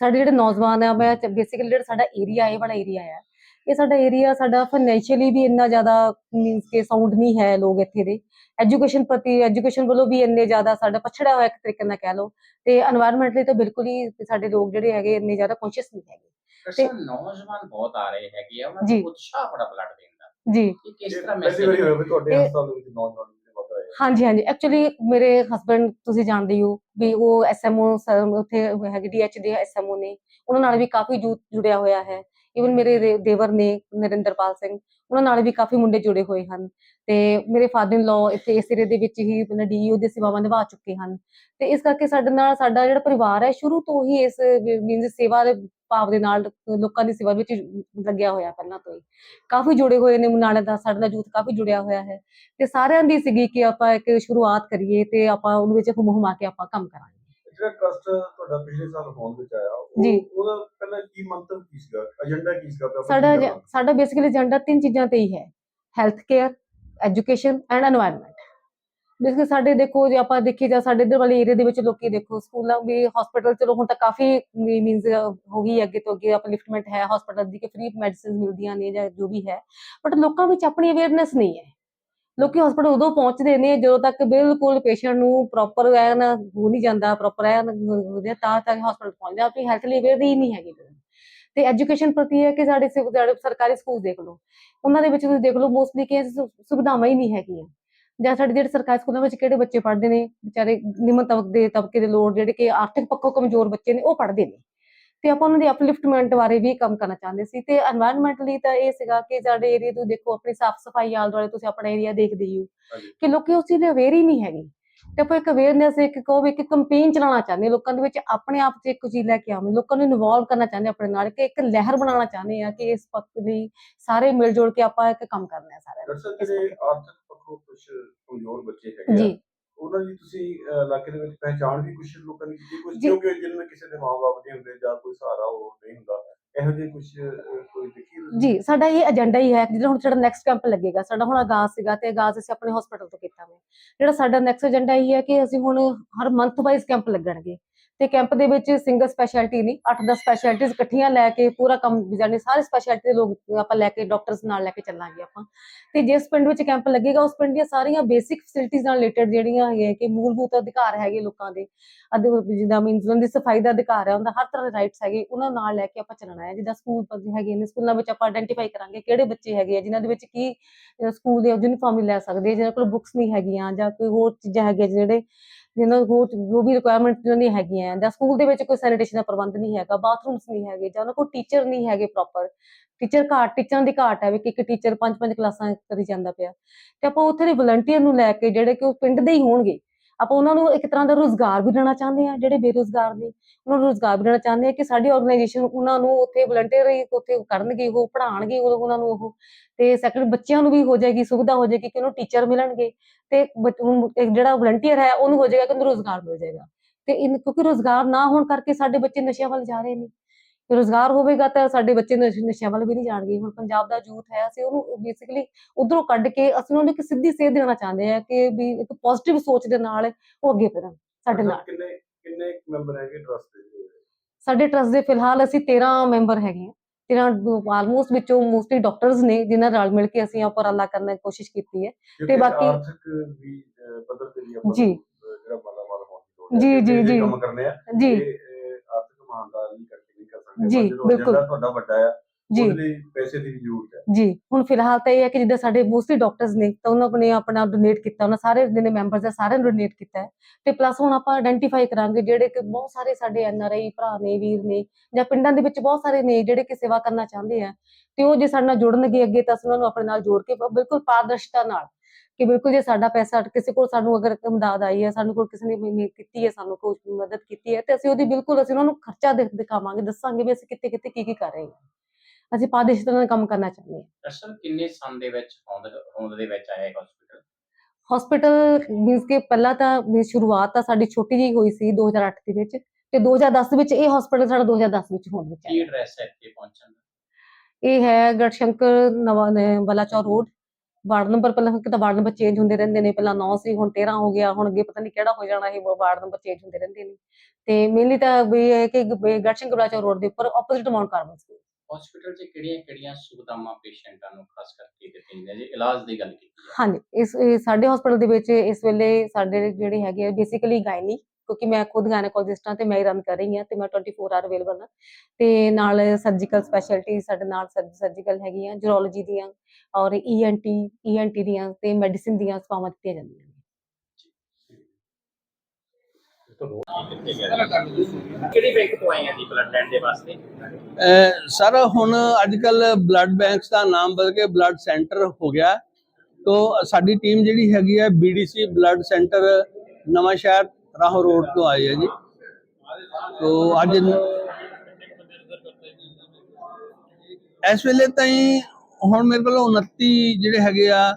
B: ਸਾਡੇ ਜਿਹੜੇ ਨੌਜਵਾਨ ਆ, ਮੈਂ ਬੇਸਿਕਲੀ ਜਿਹੜਾ ਸਾਡਾ ਏਰੀਆ ਇਹ ਵਾਲਾ ਏਰੀਆ ਹੈ ਇਹ ਸਾਡਾ ਏਰੀਆ ਸਾਡਾ ਫਾਈਨੈਂਸ਼ੀਅਲੀ ਵੀ ਇੰਨਾ ਜ਼ਿਆਦਾ ਮੀਨਸ ਕਿ ਸਾਊਂਡ ਨਹੀਂ ਹੈ ਲੋਕ ਇੱਥੇ ਦੇ। ਐਜੂਕੇਸ਼ਨ ਪ੍ਰਤੀ ਐਜੂਕੇਸ਼ਨ ਵੱਲੋਂ ਵੀ ਇੰਨੇ ਜ਼ਿਆਦਾ ਸਾਡਾ ਪਛੜਿਆ ਹੋਇਆ ਇੱਕ ਤਰੀਕੇ ਨਾਲ ਕਹਿ ਲਓ। ਤੇ এনवायरमेंटਲੀ ਤਾਂ ਬਿਲਕੁਲ ਹੀ ਸਾਡੇ ਲੋਕ ਜਿਹੜੇ ਹੈਗੇ ਇੰਨੇ ਜ਼ਿਆਦਾ ਕੌਨਸ਼ੀਅਸ ਨਹੀਂ ਹੈਗੇ।
D: ਤੇ ਨੌਜਵਾਨ ਬਹੁਤ ਆ ਰਹੇ ਹੈਗੇ ਆ ਉਹਨਾਂ ਨੂੰ ਉਤਸ਼ਾਹ ਬੜਾ ਪਲਟ ਦਿੰਦਾ
B: ਜੀ।
D: ਕਿਸ ਤਰ੍ਹਾਂ ਮੈਸੇਜ
C: ਵੀ ਤੁਹਾਡੇ ਹਸਪਤਾਲ ਦੇ ਵਿੱਚ ਨੌਜਵਾਨ
B: ਹਾਂਜੀ ਹਾਂਜੀ। ਐਕਚੁਅਲੀ ਮੇਰੇ ਹਸਬੰਡ ਤੁਸੀਂ ਜਾਣਦੇ ਹੋ ਵੀ ਉਹ ਐਸਐਮਓ ਉੱਥੇ ਹੈਗੇ ਡੀਐਚ ਐਸਐਮਓ ਨੇ। ਉਹਨਾਂ ਨਾਲ ਵੀ ਕਾਫੀ ਜੁੜਿਆ ਹੋਇਆ ਹੈ। ਇਵਨ ਮੇਰੇ ਦੇਵਰ ਨੇ, ਨਰਿੰਦਰਪਾਲ ਸਿੰਘ, ਉਹਨਾਂ ਨਾਲ ਵੀ ਕਾਫੀ ਮੁੰਡੇ ਜੁੜੇ ਹੋਏ ਹਨ। ਤੇ ਮੇਰੇ ਫਾਦਰ ਇਨ ਲਾਅ ਇੱਥੇ ਇਸ ਏਰੀਏ ਦੇ ਵਿੱਚ ਹੀ ਆਪਣੇ ਡੀਈਓ ਦੀ ਸੇਵਾਵਾਂ ਨਿਭਾ ਚੁੱਕੇ ਹਨ। ਤੇ ਇਸ ਕਰਕੇ ਸਾਡੇ ਨਾਲ ਸਾਡਾ ਜਿਹੜਾ ਪਰਿਵਾਰ ਹੈ, ਸ਼ੁਰੂ ਤੋਂ ਹੀ ਇਸ ਮੀਨਸ ਸੇਵਾ ਦੇ ਭਾਵ ਦੇ ਨਾਲ ਲੋਕਾਂ ਦੀ ਸੇਵਾ ਵਿੱਚ ਲੱਗਿਆ ਹੋਇਆ ਪਹਿਲਾਂ ਤੋਂ ਹੀ। ਕਾਫੀ ਜੁੜੇ ਹੋਏ ਨੇ ਨਾਲੇ ਦਾ, ਸਾਡੇ ਨਾਲ ਯੂਥ ਕਾਫੀ ਜੁੜਿਆ ਹੋਇਆ ਹੈ। ਤੇ ਸਾਰਿਆਂ ਦੀ ਸੀਗੀ ਕਿ ਆਪਾਂ ਇੱਕ ਸ਼ੁਰੂਆਤ ਕਰੀਏ ਤੇ ਆਪਾਂ ਉਹਦੇ ਵਿੱਚ ਹੁਮ ਹੁਮਾ ਕੇ ਆਪਾਂ ਕੰਮ ਕਰਾਂਗੇ।
C: ਜਿਹੜਾ ਟਰਸਟ ਤੁਹਾਡਾ ਪਿਛਲੇ ਸਾਲ ਹੋਂਦ ਵਿੱਚ ਆਇਆ ਉਹ- ਉਹਦਾ ਪਹਿਲਾਂ ਕੀ ਮੰਤਵ ਕੀ ਸੀਗਾ? ਏਜੰਡਾ ਕੀ ਸੀਗਾ
B: ਸਾਡਾ ਸਾਡਾ ਬੇਸਿਕਲੀ ਏਜੰਡਾ ਤਿੰਨ ਚੀਜ਼ਾਂ ਤੇ ਹੀ ਹੈ। Health care education and environment basically ਸਾਡੇ ਦੇਖੋ ਜੇ ਆਪਾਂ ਦੇਖੀ ਜਾ ਸਾਡੇ ਇਧਰ ਵਾਲੇ ਏਰੀਆ ਦੇ ਵਿੱਚ ਲੋਕੀ ਦੇਖੋ ਸਕੂਲਾਂ ਵੀ ਹਸਪੀਟਲ ਚਲੋ ਹੁਣ ਤਾਂ ਕਾਫੀ ਮੀਨਸ ਹੋ ਗਈ ਅੱਗੇ ਤੋਂ ਅੱਗੇ ਆਪਾਂ ਲਿਫਟਮੈਂਟ ਹੈ ਹਸਪੀਟਲ ਦੀ ਕਿ ਫ੍ਰੀ ਮੈਡੀਸਿਨਸ ਮਿਲਦੀਆਂ ਨੇ ਜਾਂ ਜੋ ਵੀ ਹੈ। ਬਟ ਲੋਕਾਂ ਵਿੱਚ ਆਪਣੀ ਅਵੇਅਰਨੈਸ ਨਹੀਂ ਹੈ। ਲੋਕੀ ਹਸਪੀਟਲ ਉਦੋਂ ਪਹੁੰਚਦੇ ਨੇ ਜਦੋਂ ਤੱਕ ਬਿਲਕੁਲ ਪੇਸ਼ੈਂਟ ਨੂੰ ਪ੍ਰੋਪਰ ਐਨ ਹੋ ਨਹੀਂ ਜਾਂਦਾ ਪ੍ਰੋਪਰ ਐਨ ਉਹਦੇ ਤਾਂ ਤੱਕ ਹਸਪੀਟਲ ਪਹੁੰਚਦਾ ਆਪਣੀ ਹੈਲਥ ਲਈ ਅਵੇਅਰ ਹੀ ਨਹੀਂ ਹੈਗੀ ਲੋਕ। ਤੇ ਐਜੂਕੇਸ਼ਨ ਪ੍ਰਤੀ ਹੈ ਕਿ ਸਾਡੇ ਸਰਕਾਰੀ ਸਕੂਲ ਦੇਖ ਲਓ। ਉਹਨਾਂ ਦੇ ਵਿੱਚ ਤੁਸੀਂ ਦੇਖ ਲਓ ਮੋਸਟਲੀ ਕਿ ਸੁਵਿਧਾਵਾਂ ਹੀ ਨਹੀਂ ਹੈਗੀਆਂ। ਜਾਂ ਸਾਡੇ ਜਿਹੜੇ ਸਰਕਾਰੀ ਸਕੂਲਾਂ ਵਿੱਚ ਕਿਹੜੇ ਬੱਚੇ ਪੜ੍ਹਦੇ ਨੇ? ਵਿਚਾਰੇ ਨਿਮਨ ਤਬਕੇ ਦੇ ਤਬਕੇ ਦੇ ਲੋੜ ਜਿਹੜੇ ਕਿ ਆਰਥਿਕ ਪੱਖੋਂ ਕਮਜ਼ੋਰ ਬੱਚੇ ਨੇ, ਉਹ ਪੜ੍ਹਦੇ ਨੇ। ਤੇ ਆਪਾਂ ਉਹਨਾਂ ਦੀ ਅਪਲਿਫਟਮੈਂਟ ਬਾਰੇ ਵੀ ਕੰਮ ਕਰਨਾ ਚਾਹੁੰਦੇ ਸੀ ਤੇ এনवायरमेंटਲੀ ਤਾਂ ਇਹ ਸੀਗਾ ਕਿ ਸਾਡੇ ਏਰੀਆ ਤੋਂ ਦੇਖੋ ਆਪਣੀ ਸਾਫ਼ ਸਫ਼ਾਈ ਆਲ ਦੁਆਲੇ ਤੁਸੀਂ ਆਪਣਾ ਏਰੀਆ ਦੇਖਦੇ ਹੋ ਕਿ ਲੋਕੀ ਉਸ ਚੀਜ਼ ਦੇ ਅਵੇਅਰ ਹੀ ਨਹੀਂ ਹੈਗੇ। ਤੇ ਆਪਾਂ ਇੱਕ ਅਵੇਅਰਨੈਸ ਇੱਕ ਕਹੋ ਵੀ ਇੱਕ ਕੰਪੇਨ ਚਲਾਉਣਾ ਚਾਹੁੰਦੇ ਲੋਕਾਂ ਦੇ ਵਿੱਚ ਆਪਣੇ ਆਪ ਤੇ ਇੱਕ ਚੀਜ਼ ਲੈ ਕੇ ਆਵਾਂ ਲੋਕਾਂ ਨੂੰ ਇਨਵੋਲਵ ਕਰਨਾ ਚਾਹੁੰਦੇ ਆਪਣੇ ਨਾਲ ਕਿ ਇੱਕ ਲਹਿਰ ਬਣਾਉਣਾ ਚਾਹੁੰਦੇ ਆ ਕਿ ਇਸ ਵਕਤ ਲਈ ਸਾਰੇ ਮਿਲ ਜੁਲ ਕੇ ਆਪਾਂ ਇੱਕ ਕੰਮ ਕਰਨਾ ਹੈ ਸਾਰਿਆਂ
C: ਨੇ ਆਰਥਿਕ
B: ਜੀ।
C: ਉਹਨਾਂ ਦੀ ਤੁਸੀਂ ਇਲਾਕੇ ਦੇ ਵਿੱਚ ਪਹਿਚਾਣ ਵੀ ਕੁਝ ਲੋਕਾਂ ਦੀ ਕੀਤੀ ਕੁਝ। ਕਿਉਂਕਿ ਜਿਨ੍ਹਾਂ ਦੇ ਕਿਸੇ ਦੇ ਮਾਪੇ ਨਹੀਂ ਹੁੰਦੇ ਜਾਂ ਕੋਈ ਸਹਾਰਾ ਉਹ ਨਹੀਂ ਹੁੰਦਾ ਇਹੋ ਜਿਹੇ ਕੁਝ ਕੋਈ ਦੇਖੀ?
B: ਜੀ ਸਾਡਾ ਇਹ ਏਜੰਡਾ ਹੀ ਹੈ ਜਿਹੜਾ ਹੁਣ ਸਾਡਾ ਨੈਕਸਟ ਕੈਂਪ ਲੱਗੇਗਾ ਸਾਡਾ ਹੁਣ ਆਗਾਜ਼ ਸੀਗਾ ਤੇ ਆਗਾਜ਼ ਅਸੀਂ ਆਪਣੇ ਹਸਪੀਟਲ ਤੋਂ ਕੀਤਾ ਜਿਹੜਾ ਸਾਡਾ ਨੈਕਸਟ ਏਜੰਡਾ ਇਹ ਹੈ ਕਿ ਅਸੀਂ ਹੁਣ ਹਰ ਮੰਥ ਵਾਈਜ਼ ਕੈਂਪ ਲੱਗਣਗੇ ਤੇ ਕੈਂਪ ਦੇ ਵਿੱਚ ਸਿੰਗਲ ਸਪੈਸ਼ਲਿਟੀ ਨਹੀਂ 8-10 ਸਪੈਸ਼ਲਿਟੀਜ਼ ਇਕੱਠੀਆਂ ਲੈ ਕੇ ਪੂਰਾ ਕੰਮ ਜਾਨੀ ਸਾਰੇ ਸਪੈਸ਼ਲਿਟੀ ਦੇ ਲੋਕ ਆਪਾਂ ਲੈ ਕੇ ਡਾਕਟਰਸ ਨਾਲ ਲੈ ਕੇ ਚੱਲਾਂਗੇ ਆਪਾਂ। ਤੇ ਜਿਸ ਪਿੰਡ ਵਿੱਚ ਕੈਂਪ ਲੱਗੇਗਾ, ਉਸ ਪਿੰਡ ਦੀਆਂ ਸਾਰੀਆਂ ਬੇਸਿਕ ਫੈਸਿਲਿਟੀਜ਼ ਨਾਲ ਰਿਲੇਟਡ ਜਿਹੜੀਆਂ ਹੈਗੀਆਂ ਕਿ ਮੂਲਭੂਤ ਅਧਿਕਾਰ ਹੈਗੇ ਲੋਕਾਂ ਦੇ। ਜਿੱਦਾਂ ਮੀਨਸ ਉਹਨਾਂ ਦੀ ਸਫ਼ਾਈ ਦਾ ਅਧਿਕਾਰ ਹੈ, ਉਹਨਾਂ ਦਾ ਹਰ ਤਰ੍ਹਾਂ ਦੇ ਰਾਈਟਸ ਹੈਗੇ, ਉਹਨਾਂ ਨਾਲ ਲੈ ਕੇ ਆਪਾਂ ਚੱਲਣਾ ਹੈ। ਜਿੱਦਾਂ ਸਕੂਲ ਹੈਗੇ ਨੇ, ਸਕੂਲਾਂ ਵਿੱਚ ਆਪਾਂ ਆਇਡੈਂਟੀਫਾਈ ਕਰਾਂਗੇ ਕਿਹੜੇ ਬੱਚੇ ਹੈਗੇ ਆ, ਜਿਨ੍ਹਾਂ ਦੇ ਵਿੱਚ ਕੀ ਸਕੂਲ ਦੇ ਯੂਨੀਫਾਰਮ ਨਹੀਂ ਲੈ ਸਕਦੇ, ਜਿਨ੍ਹਾਂ ਕੋਲ ਬੁੱਕਸ ਨਹੀਂ ਹੈਗੀਆਂ ਜਾਂ ਕੋਈ ਹੋਰ ਚੀਜ਼ਾਂ ਹੈਗੀਆਂ ਜਿਹੜੇ ਜਿਨ੍ਹਾਂ ਨੂੰ ਹੋਰ ਜੋ ਵੀ ਰਿਕੁਆਇਰਮੈਂਟ ਜਿਹਨਾਂ ਦੀ ਹੈਗੀਆਂ ਜਾਂ ਸਕੂਲ ਦੇ ਵਿੱਚ ਕੋਈ ਸੈਨੀਟੇਸ਼ਨ ਦਾ ਪ੍ਰਬੰਧ ਨਹੀਂ ਹੈਗਾ ਬਾਥਰੂਮਸ ਨਹੀਂ ਹੈਗੇ, ਜਾਂ ਉਹਨਾਂ ਕੋਲ ਟੀਚਰ ਨਹੀਂ ਹੈਗੇ ਪ੍ਰੋਪਰ ਟੀਚਰ ਘਾਟ ਟੀਚਰਾਂ ਦੀ ਘਾਟ ਹੈ ਵੀ ਕਿ ਇੱਕ ਟੀਚਰ ਪੰਜ ਪੰਜ ਕਲਾਸਾਂ ਕਰੀ ਜਾਂਦਾ ਪਿਆ। ਤੇ ਆਪਾਂ ਉੱਥੇ ਦੇ ਵਲੰਟੀਅਰ ਨੂੰ ਲੈ ਕੇ ਜਿਹੜੇ ਕਿ ਉਹ ਪਿੰਡ ਦੇ ਹੀ ਹੋਣਗੇ ਆਪਾਂ ਉਹਨਾਂ ਨੂੰ ਇੱਕ ਤਰ੍ਹਾਂ ਦਾ ਰੋਜ਼ਗਾਰ ਵੀ ਦੇਣਾ ਚਾਹੁੰਦੇ ਆ ਜਿਹੜੇ ਬੇਰੋਜ਼ਗਾਰ ਨੇ, ਉਹਨਾਂ ਨੂੰ ਰੋਜ਼ਗਾਰ ਵੀ ਦੇਣਾ ਚਾਹੁੰਦੇ ਆ ਕਿ ਸਾਡੀ ਆਰਗੇਨਾਈਜੇਸ਼ਨ ਉਹਨਾਂ ਨੂੰ ਉੱਥੇ ਵਲੰਟੀਅਰ ਉੱਥੇ ਕਰਨਗੇ, ਉਹ ਪੜ੍ਹਾਉਣਗੇ ਉਹਨਾਂ ਨੂੰ ਉਹ। ਤੇ ਸੈਕੰਡ ਬੱਚਿਆਂ ਨੂੰ ਵੀ ਹੋ ਜਾਏਗੀ ਸੁਵਿਧਾ ਹੋ ਜਾਏਗੀ ਕਿ ਉਹਨੂੰ ਟੀਚਰ ਮਿਲਣਗੇ ਤੇ ਜਿਹੜਾ ਵਲੰਟੀਅਰ ਹੈ, ਉਹਨੂੰ ਹੋ ਜਾਏਗਾ ਕਿ ਉਹਨੂੰ ਰੋਜ਼ਗਾਰ ਮਿਲ ਜਾਏਗਾ। ਤੇ ਕਿਉਂਕਿ ਰੋਜ਼ਗਾਰ ਨਾ ਹੋਣ ਕਰਕੇ ਸਾਡੇ ਬੱਚੇ ਨਸ਼ਿਆਂ ਵੱਲ ਜਾ ਰਹੇ ਨੇ। ਤੇ ਰੋਜ਼ਗਾਰ ਹੋਵੇਗਾ ਤਾਂ ਸਾਡੇ ਬੱਚੇ ਨਸ਼- ਨਸ਼ਿਆਂ ਵੱਲ ਵੀ ਨਹੀਂ ਜਾਣਗੇ। ਹੁਣ ਪੰਜਾਬ ਦਾ ਯੂਥ ਹੈ ਅਸੀਂ ਉਹਨੂੰ ਬੇਸਿਕਲੀ ਉਧਰੋਂ ਕੱਢ ਕੇ ਅਸੀਂ ਉਹਨੂੰ ਇੱਕ ਸਿੱਧੀ ਸੇਧ ਦੇਣਾ ਚਾਹੁੰਦੇ ਆ ਕਿ ਵੀ ਇੱਕ ਪੋਜ਼ਿਟਿਵ ਸੋਚ ਦੇ ਨਾਲ ਉਹ ਅੱਗੇ ਵਧਣ ਸਾਡੇ ਨਾਲ।
C: ਕਿੰਨੇ ਕਿੰਨੇ ਮੈਂਬਰ ਹੈਗੇ ਟਰਸਟ ਦੇ
B: ਸਾਡੇ ਟਰਸਟ ਦੇ ਫਿਲਹਾਲ ਅਸੀਂ 13 ਮੈਂਬਰ ਹੈਗੇ 13 ਆਲਮੋਸਟ ਵਿੱਚੋਂ ਮੋਸਟਲੀ ਡਾਕਟਰਸ ਨੇ ਜਿਨ੍ਹਾਂ ਨਾਲ ਮਿਲ ਕੇ ਅਸੀਂ ਉਪਰਾਲਾ ਕਰਨ ਦੀ ਕੋਸ਼ਿਸ਼ ਕੀਤੀ ਹੈ।
C: ਕਿਉਂਕਿ
B: ਬਾਕੀ-
C: ਆਰਥਿਕ ਵੀ ਪੱਧਰ ਤੇ ਵੀ ਆਪਾਂ
B: ਜੀ।
C: ਜਿਹੜਾ ਮਾਲਾਮਾਲ ਹੋਣ ਦੀ ਲੋੜ ਹੈ।
B: ਜੀ,
C: ਕਿ
B: ਜੀ, ਜੀ।
C: ਕੰਮ ਕਰਨੇ ਆ
B: ਜੀ।
C: ਆਰਥਿਕ ਇਮਾਨਦਾਰੀ
B: ਜੀ, ਬਿਲਕੁਲ।
C: ਤੁਹਾਡਾ ਵੱਡਾ ਆ
B: ਜੀ।
C: ਲਈ ਪੈਸੇ ਦੀ ਜ਼ਰੂਰਤ ਹੈ।
B: ਜੀ ਹੁਣ ਫਿਲਹਾਲ ਤਾਂ ਇਹ ਹੈ ਕਿ ਜਿੱਦਾਂ ਸਾਡੇ ਮੋਸਟਲੀ ਡਾਕਟਰਸ ਨੇ ਤਾਂ ਉਹਨਾਂ ਨੇ ਆਪਣਾ ਡੋਨੇਟ ਕੀਤਾ ਉਹਨਾਂ ਸਾਰੇ ਜਿਹਨੇ ਮੈਂਬਰਸ ਆ ਸਾਰਿਆਂ ਨੂੰ ਡੋਨੇਟ ਕੀਤਾ ਹੈ। ਤੇ ਪਲੱਸ ਹੁਣ ਆਪਾਂ ਆਇਡੈਂਟੀਫਾਈ ਕਰਾਂਗੇ ਜਿਹੜੇ ਕਿ ਬਹੁਤ ਸਾਰੇ ਸਾਡੇ ਐਨ ਆਰ ਆਈ ਭਰਾ ਨੇ ਵੀਰ ਨੇ ਜਾਂ ਪਿੰਡਾਂ ਦੇ ਵਿੱਚ ਬਹੁਤ ਸਾਰੇ ਨੇ ਜਿਹੜੇ ਕਿ ਸੇਵਾ ਕਰਨਾ ਚਾਹੁੰਦੇ ਆ। ਤੇ ਉਹ ਜੇ ਸਾਡੇ ਨਾਲ ਜੁੜਨਗੇ ਅੱਗੇ ਤਾਂ ਅਸੀਂ ਉਹਨਾਂ ਨੂੰ ਆਪਣੇ ਨਾਲ ਜੋੜ ਕੇ ਬਿਲਕੁਲ ਪਾਰਦਰਸ਼ਤਾ ਨਾਲ ਕਿ ਬਿਲਕੁਲ ਜੇ ਸਾਡਾ ਪੈਸਾ ਕਿਸੇ ਕੋਲ ਸਾਨੂੰ ਅਗਰ ਇਮਦਾਦ ਆਈ ਹੈ ਸਾਨੂੰ ਕੋਲ ਕਿਸੇ ਨੇ ਮਿਹਨਤ ਕੀਤੀ ਹੈ ਸਾਨੂੰ ਕੋਈ ਮਦਦ ਕੀਤੀ ਹੈ ਤੇ ਅਸੀਂ ਉਹਦੀ ਬਿਲਕੁਲ ਅਸੀਂ ਉਹਨਾਂ ਨੂੰ ਖਰਚਾ ਦਿਖ- ਦਿਖਾਵਾਂਗੇ ਦੱਸਾਂਗੇ ਵੀ ਅਸੀਂ ਕਿੱਥੇ ਕਿੱਥੇ ਕੀ ਕੀ ਕਰ ਰਹੇ ਹਾਂ। ਅਸੀਂ ਪਾਰਦਰਸ਼ਤਾ ਨਾਲ ਕੰਮ ਕਰਨਾ ਚਾਹੁੰਦੇ ਹਾਂ।
D: ਸਾਹਿਬ ਕਿੰਨੇ ਸਾਲ ਦੇ ਵਿੱਚ ਹੋਂਦ ਹੋਂਦ ਦੇ ਵਿੱਚ ਆਇਆ ਹਸਪੀਟਲ
B: ਹਸਪੀਟਲ ਮੀਨਸ ਕਿ ਪਹਿਲਾਂ ਤਾਂ ਸ਼ੁਰੂਆਤ ਤਾਂ ਸਾਡੀ ਛੋਟੀ ਜਿਹੀ ਹੋਈ ਸੀ 2008 ਦੇ ਵਿੱਚ ਤੇ 2010 ਵਿੱਚ ਇਹ ਹਸਪੀਟਲ ਸਾਡਾ 2010 ਵਿੱਚ ਹੋਂਦ ਵਿੱਚ
D: ਕੀ
B: ਆਇਆ।
D: ਐਡਰੈਸ ਹੈ ਇੱਥੇ ਪਹੁੰਚਣ ਦਾ?
B: ਇਹ ਹੈ ਗੜਸ਼ੰਕਰ ਨਵਾਂ ਬਲਾਚੌਰ ਰੋਡ ਵਾਰਡ ਨੰਬਰ ਪਹਿਲਾਂ ਕਿਤਾ ਵਾਰਡ ਨੰਬਰ ਚੇਂਜ ਹੁੰਦੇ ਰਹਿੰਦੇ ਨੇ ਪਹਿਲਾਂ 9 ਸੀ ਹੁਣ 13 ਹੋ ਗਿਆ ਹੁਣ ਅੱਗੇ ਪਤਾ ਨਹੀਂ ਕਿਹੜਾ ਹੋ ਜਾਣਾ ਇਹ ਵਾਰਡ ਨੰਬਰ ਚੇਂਜ ਹੁੰਦੇ ਰਹਿੰਦੇ ਨੇ। ਤੇ ਮੇਨਲੀ ਤਾਂ ਵੀ ਇਹ ਕਿ ਗੜਸ਼ੰਕਰ ਬਲਾਚੌਰ ਰੋਡ ਦੇ ਉੱਪਰ opposite Mount Carmel school
D: hospital 'ਚ ਕਿਹੜੀਆਂ ਕਿਹੜੀਆਂ ਸੁਵਿਧਾਵਾਂ ਪੇਸ਼ੈਂਟਾਂ ਨੂੰ ਖਾਸ ਕਰਕੇ ਦਿੱਤੀਆਂ ਜਾਂਦੀਆਂ ਜੇ? ਇਲਾਜ ਦੀ ਗੱਲ ਕੀਤੀ
B: ਹਾਂਜੀ ਇਸ ਸਾਡੇ ਹਸਪੀਟਲ ਦੇ ਵਿੱਚ ਇਸ ਵੇਲੇ ਸਾਡੇ ਜਿਹੜੇ ਹੈਗੇ ਬੇਸਿਕਲੀ ਗਾਇਨੀ ਕਿਉਂਕਿ ਮੈਂ ਖੁਦ ਗਾਇਨੋਕੋਲੋਜਿਸਟ ਹਾਂ ਤੇ ਮੈਂ ਹੀ ਰਨ ਕਰ ਰਹੀ ਹਾਂ ਤੇ ਮੈਂ 24 ਆਵਰ ਅਵੇਲੇਬਲ ਹਾਂ। ਤੇ ਨਾਲ ਸਰਜੀਕਲ ਸਪੈਸ਼ਲਟੀ ਸਾਡੇ ਨਾਲ ਸਰਜੀਕਲ ਹੈਗੀਆਂ ਜੂਰੋਲੋਜੀ ਦੀਆਂ ਔਰ ਈਐਨਟੀ ਈਐਨਟੀ ਦੀਆਂ ਤੇ ਮੈਡੀਸਿਨ ਦੀਆਂ ਸੇਵਾਵਾਂ ਦਿੱਤੀਆਂ ਜਾਂਦੀਆਂ ਨੇ।
D: ਕਿਹੜੀ ਬੈਂਕ ਤੋਂ ਆਏ ਆ ਜੀ ਬਲੱਡ ਲੈਣ ਦੇ ਵਾਸਤੇ?
E: ਸਰ ਹੁਣ ਅੱਜ ਕੱਲ ਬਲੱਡ ਬੈਂਕਸ ਦਾ ਨਾਮ ਬਦਲ ਕੇ ਬਲੱਡ ਸੈਂਟਰ ਹੋ ਗਿਆ। ਤੋ ਸਾਡੀ ਟੀਮ ਜਿਹੜੀ ਹੈਗੀ ਹੈ ਬੀਡੀਸੀ ਬਲੱਡ ਸੈਂਟਰ ਨਵਾਂ ਸ਼ਹਿਰ ਰਾਹੋਂ ਰੋਡ ਤੋਂ ਆਈ ਹੈ ਜੀ। ਤੋ ਅੱਜ ਇਸ ਵੇਲੇ ਤਾਈਂ ਹੁਣ ਮੇਰੇ ਕੋਲ 29 ਜਿਹੜੇ ਹੈਗੇ ਆ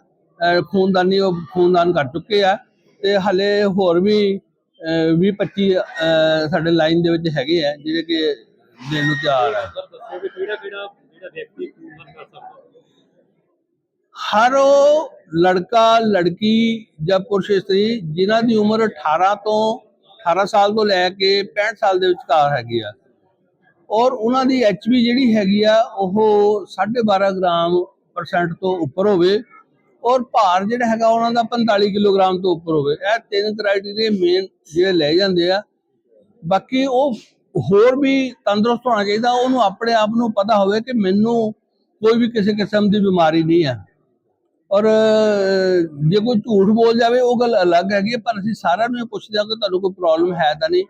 E: ਖੂਨਦਾਨੀ, ਉਹ ਖੂਨਦਾਨ ਕਰ ਚੁੱਕੇ ਆ। ਤੇ ਹਲੇ ਹੋਰ ਵੀ 20 25 ਸਾਡੇ ਲਾਈਨ ਦੇ ਵਿੱਚ ਹੈਗੇ ਆ, ਜਿਹੜੇ ਕਿ ਦੇਣ ਨੂੰ ਤਿਆਰ ਆ। ਹਰ ਉਹ ਲੜਕਾ, ਲੜਕੀ ਜਾਂ ਪੁਰਸ਼ ਇਸਤਰੀ ਜਿਨ੍ਹਾਂ ਦੀ ਉਮਰ 18 ਤੋਂ 18 ਸਾਲ ਤੋਂ ਲੈ ਕੇ 65 ਸਾਲ ਦੇ ਵਿਚਕਾਰ ਹੈਗੀ ਆ। ਔਰ ਉਹਨਾਂ ਦੀ ਐਚਬੀ ਜਿਹੜੀ ਹੈਗੀ ਆ, ਉਹ 12.5 ਗ੍ਰਾਮ ਪਰਸੈਂਟ ਤੋਂ ਉੱਪਰ ਹੋਵੇ ਔਰ ਭਾਰ ਜਿਹੜਾ ਹੈਗਾ ਉਹਨਾਂ ਦਾ 45 ਕਿਲੋਗ੍ਰਾਮ ਤੋਂ ਉੱਪਰ ਹੋਵੇ। ਇਹ ਤਿੰਨ ਕ੍ਰਾਈਟੇਰੀਆ ਮੇਨ ਜਿਹੜੇ ਲੈ ਜਾਂਦੇ ਆ। ਬਾਕੀ ਉਹ ਹੋਰ ਵੀ ਤੰਦਰੁਸਤ ਹੋਣਾ ਚਾਹੀਦਾ, ਉਹਨੂੰ ਆਪਣੇ ਆਪ ਨੂੰ ਪਤਾ ਹੋਵੇ ਕਿ ਮੈਨੂੰ ਕੋਈ ਵੀ ਕਿਸੇ ਕਿਸਮ ਦੀ ਬਿਮਾਰੀ ਨਹੀਂ ਹੈ ਔਰ ਜੇ ਕੋਈ ਝੂਠ ਬੋਲ ਜਾਵੇ ਉਹ ਗੱਲ ਅਲੱਗ ਹੈਗੀ ਹੈ, ਪਰ ਅਸੀਂ ਸਾਰਿਆਂ ਨੂੰ ਇਹ ਪੁੱਛਦੇ ਹਾਂ ਕਿ ਤੁਹਾਨੂੰ ਕੋਈ ਪ੍ਰੋਬਲਮ ਹੈ ਤਾਂ ਨਹੀਂ।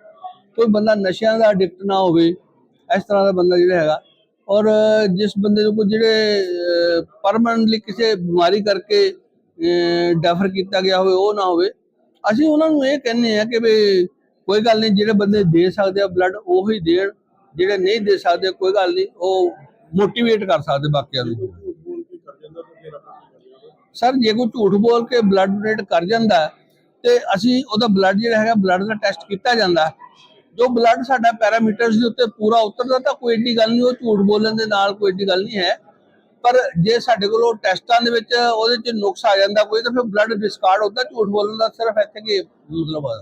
E: ਕੋਈ ਬੰਦਾ ਨਸ਼ਿਆਂ ਦਾ ਐਡਿਕਟ ਨਾ ਹੋਵੇ ਇਸ ਤਰ੍ਹਾਂ ਦਾ ਬੰਦਾ ਜਿਹੜਾ ਹੈਗਾ। ਔਰ ਜਿਸ ਬੰਦੇ ਨੂੰ ਕੋਈ ਜਿਹੜੇ ਪਰਮਨੈਂਟਲੀ ਕਿਸੇ ਬਿਮਾਰੀ ਕਰਕੇ ਡੈਫਰ ਕੀਤਾ ਗਿਆ ਹੋਵੇ ਉਹ ਨਾ ਹੋਵੇ ਅਸੀਂ ਉਹਨਾਂ ਨੂੰ ਇਹ ਕਹਿੰਦੇ ਆ ਕਿ ਵੀ ਕੋਈ ਗੱਲ ਨਹੀਂ ਜਿਹੜੇ ਬੰਦੇ ਦੇ ਸਕਦੇ ਆ ਬਲੱਡ ਉਹ ਹੀ ਦੇਣ। ਜਿਹੜੇ ਨਹੀਂ ਦੇ ਸਕਦੇ ਕੋਈ ਗੱਲ ਨਹੀਂ ਉਹ ਮੋਟੀਵੇਟ ਕਰ ਸਕਦੇ ਬਾਕੀਆਂ ਨੂੰ। ਸਰ ਜੇ ਕੋਈ ਝੂਠ ਬੋਲ ਕੇ ਬਲੱਡ ਡੋਨੇਟ ਕਰ ਜਾਂਦਾ ਤੇ ਅਸੀਂ ਉਹਦਾ ਬਲੱਡ ਜਿਹੜਾ ਹੈਗਾ ਬਲੱਡ ਦਾ ਟੈਸਟ ਕੀਤਾ ਜਾਂਦਾ। ਜੋ ਬਲੱਡ ਸਾਡਾ ਪੈਰਾਮੀਟਰਸ ਦੇ ਉੱਤੇ ਪੂਰਾ ਉਤਰਦਾ ਤਾਂ ਕੋਈ ਏਡੀ ਗੱਲ ਨਹੀਂ ਉਹ ਝੂਠ ਬੋਲਣ ਦੇ ਨਾਲ ਕੋਈ ਏਡੀ ਗੱਲ ਨਹੀਂ ਹੈ। ਪਰ ਜੇ ਸਾਡੇ ਕੋਲ ਉਹ ਟੈਸਟਾਂ ਦੇ ਵਿੱਚ ਉਹਦੇ 'ਚ ਨੁਕਸ ਆ ਜਾਂਦਾ ਕੋਈ ਤਾਂ ਫਿਰ ਬਲੱਡ ਡਿਸਕਾਰਡ ਹੁੰਦਾ ਝੂਠ ਬੋਲਣ ਦਾ ਸਿਰਫ ਇੱਥੇ ਕੀ ਮਤਲਬ ਆ?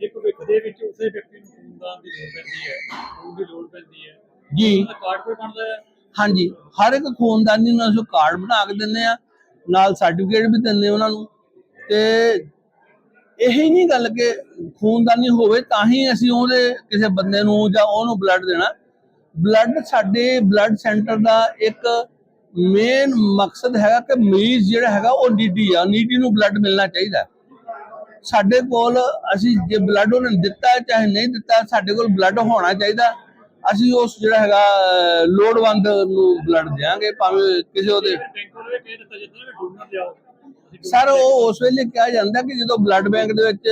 F: ਜੇ ਭਵਿੱਖ ਦੇ ਵਿੱਚ ਉਸੇ ਵਿਅਕਤੀ ਨੂੰ ਖੂਨਦਾਨ ਦੀ ਲੋੜ ਪੈਂਦੀ ਹੈ ਖੂਨ ਦੀ ਲੋੜ ਪੈਂਦੀ ਹੈ
E: ਜੀ।
F: ਕਾਰਡ ਕੋਈ ਬਣਦਾ ਹੈ?
E: ਹਾਂਜੀ। ਹਰ ਇੱਕ ਖੂਨਦਾਨੀ ਨੂੰ ਅਸੀਂ ਕਾਰਡ ਬਣਾ ਕੇ ਦਿੰਦੇ ਆ ਨਾਲ ਸਰਟੀਫਿਕੇਟ ਵੀ ਦਿੰਦੇ ਉਹਨਾਂ ਨੂੰ। ਤੇ ਇਹੀ ਨਹੀਂ ਗੱਲ ਕਿ ਖੂਨਦਾਨੀ ਹੋਵੇ, ਤਾਂ ਹੀ ਅਸੀਂ ਉਹਦੇ ਕਿਸੇ ਬੰਦੇ ਨੂੰ ਜਾਂ ਉਹਨੂੰ ਬਲੱਡ ਦੇਣਾ। ਬਲੱਡ ਸਾਡੇ ਬਲੱਡ ਸੈਂਟਰ ਦਾ ਇੱਕ ਮੇਨ ਮਕਸਦ ਹੈਗਾ ਕਿ ਮਰੀਜ਼ ਜਿਹੜਾ ਹੈਗਾ ਉਹ ਨੀਡੀ ਆ। ਨੀਡੀ ਨੂੰ ਬਲੱਡ ਮਿਲਣਾ ਚਾਹੀਦਾ। ਸਾਡੇ ਕੋਲ ਅਸੀਂ ਜੇ ਬਲੱਡ ਉਹਨੇ ਦਿੱਤਾ ਚਾਹੇ ਨਹੀਂ ਦਿੱਤਾ, ਸਾਡੇ ਕੋਲ ਬਲੱਡ ਹੋਣਾ ਚਾਹੀਦਾ। ਅਸੀਂ ਉਸ ਜਿਹੜਾ ਹੈਗਾ ਲੋੜਵੰਦ ਨੂੰ ਬਲੱਡ ਦੇਵਾਂਗੇ ਭਾਵੇਂ ਕਿਸੇ ਉਹਦੇ ਸਰ ਉਹ ਉਸ ਵੇਲੇ ਕਿਹਾ ਜਾਂਦਾ ਕਿ ਜਦੋਂ ਬਲੱਡ ਬੈਂਕ ਦੇ ਵਿੱਚ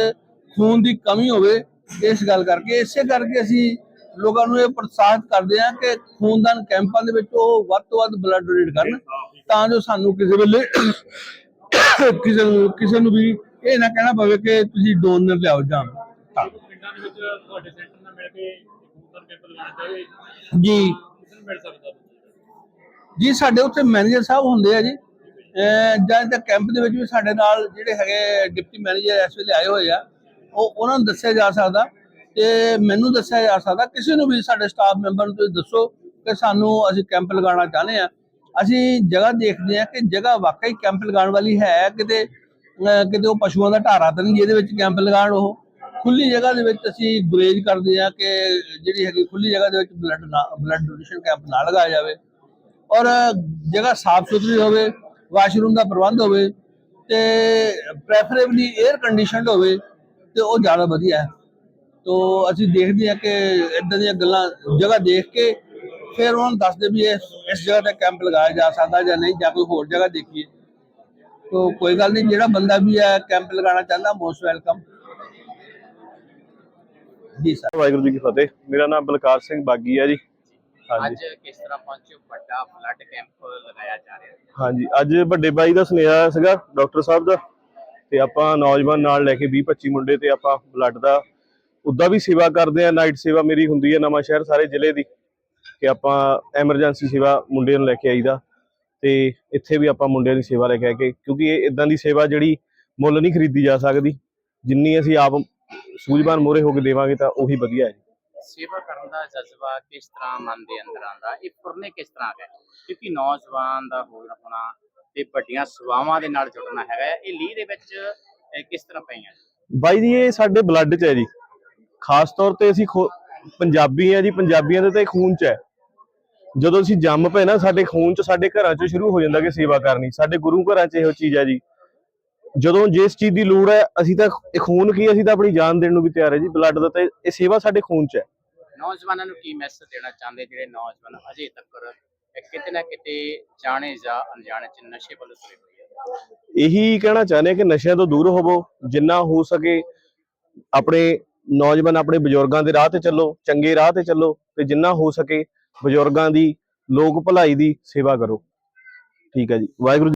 E: ਖੂਨ ਦੀ ਕਮੀ ਹੋਵੇ, ਇਸ ਗੱਲ ਕਰਕੇ, ਇਸੇ ਕਰਕੇ ਅਸੀਂ ਲੋਕਾਂ ਨੂੰ ਇਹ ਪ੍ਰੋਤਸਾਹਿਤ ਕਰਦੇ ਹਾਂ ਕਿ ਖੂਨਦਾਨ ਕੈਂਪਾਂ ਦੇ ਵਿੱਚ ਉਹ ਵੱਧ ਤੋਂ ਵੱਧ ਬਲੱਡ ਡੋਨੇਟ ਕਰਨ, ਤਾਂ ਜੋ ਸਾਨੂੰ ਕਿਸੇ ਵੇਲੇ ਕਿਸੇ ਨੂੰ ਕਿਸੇ ਨੂੰ ਵੀ ਇਹ ਨਾ ਕਹਿਣਾ ਪਵੇ ਕਿ ਤੁਸੀਂ ਡੋਨਰ ਲਿਆਓ ਜਾਂ
F: ਪਿੰਡਾਂ ਦੇ ਵਿੱਚ ਤੁਹਾਡੇ ਸੈਂਟਰ ਨਾਲ ਮਿਲ ਕੇ ਖੂਨਦਾਨ ਕੈਂਪ ਲਗਾਉਣਾ ਚਾਹੀਏ
E: ਜੀ।
F: ਕਿਸ ਮਿਲ ਸਕਦਾ
E: ਜੀ, ਸਾਡੇ ਉੱਥੇ ਮੈਨੇਜਰ ਸਾਹਿਬ ਹੁੰਦੇ ਆ ਜੀ। ਅਹ ਜਾਂ ਤਾਂ ਕੈਂਪ ਦੇ ਵਿੱਚ ਵੀ ਸਾਡੇ ਨਾਲ ਜਿਹੜੇ ਹੈਗੇ ਡਿਪਟੀ ਮੈਨੇਜਰ ਇਸ ਵੇਲੇ ਆਏ ਹੋਏ ਆ, ਉਹ ਉਹਨਾਂ ਨੂੰ ਦੱਸਿਆ ਜਾ ਸਕਦਾ ਤੇ ਮੈਨੂੰ ਦੱਸਿਆ ਜਾ ਸਕਦਾ, ਕਿਸੇ ਨੂੰ ਵੀ ਸਾਡੇ ਸਟਾਫ ਮੈਂਬਰ ਨੂੰ ਤੁਸੀਂ ਦੱਸੋ ਕਿ ਸਾਨੂੰ ਅਸੀਂ ਕੈਂਪ ਲਗਾਉਣਾ ਚਾਹੁੰਦੇ ਆ। ਅਸੀਂ ਜਗ੍ਹਾ ਦੇਖਦੇ ਆ ਕਿ ਜਗ੍ਹਾ ਵਾਕਈ ਕੈਂਪ ਲਗਾਉਣ ਵਾਲੀ ਹੈ ਕਿਤੇ, ਅਹ ਕਿਤੇ ਉਹ ਪਸ਼ੂਆਂ ਦਾ ਢਾਰਾ ਤਾਂ ਨਹੀਂ ਜਿਹਦੇ ਵਿੱਚ ਕੈਂਪ ਲਗਾਉਣ ਉਹ। ਖੁੱਲੀ ਜਗ੍ਹਾ ਦੇ ਵਿੱਚ ਅਸੀਂ ਗੁਰੇਜ ਕਰਦੇ ਆ ਕਿ ਜਿਹੜੀ ਹੈਗੀ ਖੁੱਲੀ ਜਗ੍ਹਾ ਦੇ ਵਿੱਚ ਬਲੱਡ ਬਲੱਡ ਡੋਨੇਸ਼ਨ ਕੈਂਪ ਨਾ ਲਗਾਇਆ ਜਾਵੇ ਔਰ ਜਗ੍ਹਾ ਸਾਫ਼ ਸੁਥਰੀ ਹੋਵੇ ਵਾਸ਼ਰੂਮ ਦਾ ਪ੍ਰਬੰਧ ਹੋਵੇ ਤੇ ਪ੍ਰੈਫਰੇਬਲੀ 에ਅਰ ਕੰਡੀਸ਼ਨਡ ਹੋਵੇ ਤੇ ਉਹ ਜ਼ਿਆਦਾ ਵਧੀਆ ਹੈ। ਤੋ ਅਸੀਂ ਦੇਖਦੇ ਹਾਂ ਕਿ ਇਦਾਂ ਦੀਆਂ ਗੱਲਾਂ ਜਗ੍ਹਾ ਦੇਖ ਕੇ ਫਿਰ ਉਹਨਾਂ ਨੂੰ ਦੱਸਦੇ ਵੀ ਇਸ ਇਸ ਜਗ੍ਹਾ ਤੇ ਕੈਂਪ ਲਗਾਇਆ ਜਾ ਸਕਦਾ ਜਾਂ ਨਹੀਂ ਜਾਂ ਕੋਈ ਹੋਰ ਜਗ੍ਹਾ ਦੇਖੀਏ। ਤੋ ਕੋਈ ਗੱਲ ਨਹੀਂ, ਜਿਹੜਾ ਬੰਦਾ ਵੀ ਹੈ ਕੈਂਪ ਲਗਾਉਣਾ ਚਾਹੁੰਦਾ ਮੋਸਟ ਵੈਲਕਮ ਜੀ ਸਰ।
G: ਵਾਹਿਗੁਰੂ ਜੀ ਕੀ ਫਤਿਹ। ਮੇਰਾ ਨਾਮ ਬਲਕਾਰ ਸਿੰਘ ਬਾਗੀ ਹੈ ਜੀ। ਹਾਂਜੀ।
D: ਅੱਜ ਕਿਸ ਤਰ੍ਹਾਂ ਪਹੁੰਚੇ ਵੱਡਾ ਬਲੱਡ ਕੈਂਪ ਲਗਾਇਆ ਜਾ ਰਿਹਾ ਹੈ।
G: ਹਾਂਜੀ ਅੱਜ ਵੱਡੇ ਬਾਈ ਦਾ ਸੁਨੇਹਾ ਸੀਗਾ ਡਾਕਟਰ ਸਾਹਿਬ ਦਾ ਤੇ ਆਪਾਂ ਨੌਜਵਾਨ ਨਾਲ ਲੈ ਕੇ 20 25 ਮੁੰਡੇ ਤੇ ਆਪਾਂ ਬਲੱਡ ਦਾ ਉੱਦਾਂ ਵੀ ਸੇਵਾ ਕਰਦੇ ਆ। ਨਾਈਟ ਸੇਵਾ ਮੇਰੀ ਹੁੰਦੀ ਹੈ ਨਵਾਂ ਸ਼ਹਿਰ ਸਾਰੇ ਜ਼ਿਲ੍ਹੇ ਦੀ ਕਿ ਆਪਾਂ ਐਮਰਜੈਂਸੀ ਸੇਵਾ ਮੁੰਡਿਆਂ ਨੂੰ ਲੈ ਕੇ ਆਈਦਾ ਤੇ ਇੱਥੇ ਵੀ ਆਪਾਂ ਮੁੰਡਿਆਂ ਦੀ ਸੇਵਾ ਲੈ ਕੇ ਆਏ ਕਿ ਕਿਉਂਕਿ ਇਹ ਇਦਾਂ ਦੀ ਸੇਵਾ ਜਿਹੜੀ ਮੁੱਲ ਨਹੀਂ ਖਰੀਦੀ ਜਾ ਸਕਦੀ। ਜਿੰਨੀ ਅਸੀਂ ਆਪ ਸੂਝਵਾਨ ਮੋਰੇ ਹੋ ਕੇ ਦੇਵਾਂਗੇ ਤਾਂ ਉਹੀ ਵਧੀਆ ਹੈ
D: ਸੇਵਾ ਕਰਨ ਦਾ ਜਜ਼ਬਾ ਕਿਸ ਤਰ੍ਹਾਂ ਮਨ ਦੇ ਅੰਦਰ ਆਉਂਦਾ? ਇਹ ਫੁਰਨੇ ਕਿਸ ਤਰ੍ਹਾਂ ਗਏ ਕਿਉਂਕਿ ਨੌਜਵਾਨ ਦਾ ਹੋਣਾ ਹੋਣਾ ਤੇ ਵੱਡੀਆਂ ਸੇਵਾਵਾਂ ਦੇ ਨਾਲ ਜੁੜਨਾ ਹੈਗਾ। ਹੈ। ਇਹ ਲੀਹ ਦੇ ਵਿੱਚ ਕਿਸ ਤਰ੍ਹਾਂ ਪਈਆਂ?
G: ਬਾਈ ਜੀ ਇਹ ਸਾਡੇ ਬਲੱਡ 'ਚ ਹੈ ਜੀ। ਖਾਸ ਤੌਰ ਤੇ ਅਸੀਂ ਪੰਜਾਬੀ ਆ ਜੀ। ਪੰਜਾਬੀਆਂ ਦੇ ਤਾਂ ਇਹ ਖੂਨ 'ਚ ਹੈ। ਜਦੋਂ ਅਸੀਂ ਜੰਮ ਪਏ ਨਾ ਸਾਡੇ ਖੂਨ 'ਚ ਸਾਡੇ ਘਰਾਂ 'ਚ ਸ਼ੁਰੂ ਹੋ ਜਾਂਦਾ ਕਿ ਸੇਵਾ ਕਰਨੀ। ਸਾਡੇ ਗੁਰੂ ਘਰਾਂ 'ਚ ਇਹੋ ਚੀਜ਼ ਹੈ ਜੀ। ਜਦੋਂ ਜਿਸ ਚੀਜ਼ ਦੀ ਲੋੜ ਹੈ ਅਸੀਂ ਤਾਂ ਇਹ ਖੂਨ ਕੀ ਅਸੀਂ ਤਾਂ ਆਪਣੀ ਜਾਨ ਦੇਣ ਨੂੰ ਵੀ ਤਿਆਰ ਹੈ ਜੀ ਬਲੱਡ ਦਾ ਤਾਂ ਇਹ ਸੇਵਾ ਸਾਡੇ ਖੂਨ 'ਚ ਹੈ।
D: ਨੌਜਵਾਨਾਂ ਨੂੰ ਕੀ ਮੈਸੇਜ ਦੇਣਾ ਚਾਹੁੰਦੇ ਜਿਹੜੇ ਨੌਜਵਾਨ ਅਜੇ ਤੱਕ ਕਿਤੇ ਨਾ ਕਿਤੇ ਜਾਣੇ ਜਾਂ ਅਣਜਾਣੇ ਚ ਨਸ਼ੇ ਵੱਲ ਤੁਰੇ ਹੋਏ
G: ਇਹੀ ਕਹਿਣਾ ਚਾਹੁੰਦੇ ਕਿ ਨਸ਼ਿਆਂ ਤੋਂ ਦੂਰ ਹੋਵੋ ਜਿੰਨਾ ਹੋ ਸਕੇ ਆਪਣੇ ਨੌਜਵਾਨ ਆਪਣੇ ਬਜ਼ੁਰਗਾਂ ਦੇ ਰਾਹ ਤੇ ਚੱਲੋ ਚੰਗੇ ਰਾਹ ਤੇ ਚੱਲੋ ਤੇ ਜਿੰਨਾ ਹੋ ਸਕੇ ਬਜ਼ੁਰਗਾਂ ਦੀ ਲੋਕ ਭਲਾਈ ਦੀ ਸੇਵਾ ਕਰੋ। ਠੀਕ ਹੈ ਜੀ ਵਾਹਿਗੁਰੂ